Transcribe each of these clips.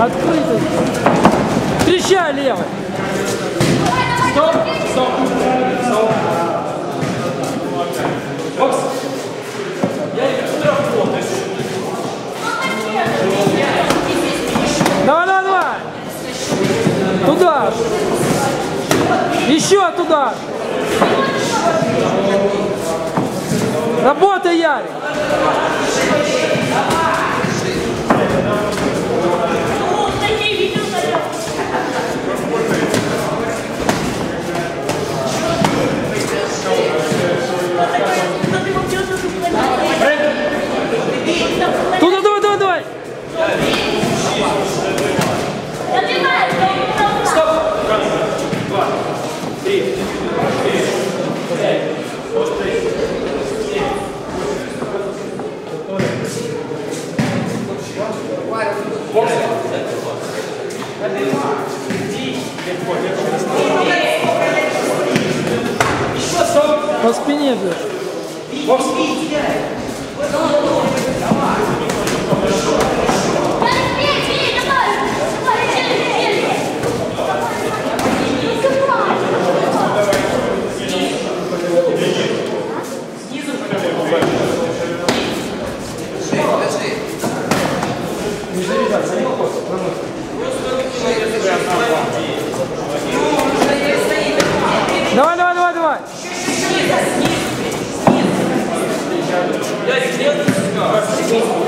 Открытый. Встречай левый. Стоп, стоп, стоп. Давай, давай, давай. Туда. Еще туда. Работай, Ярик. По спине бьешь. Бокс. Давай, давай, давай, давай. Я сделаю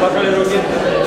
Baccalaureat.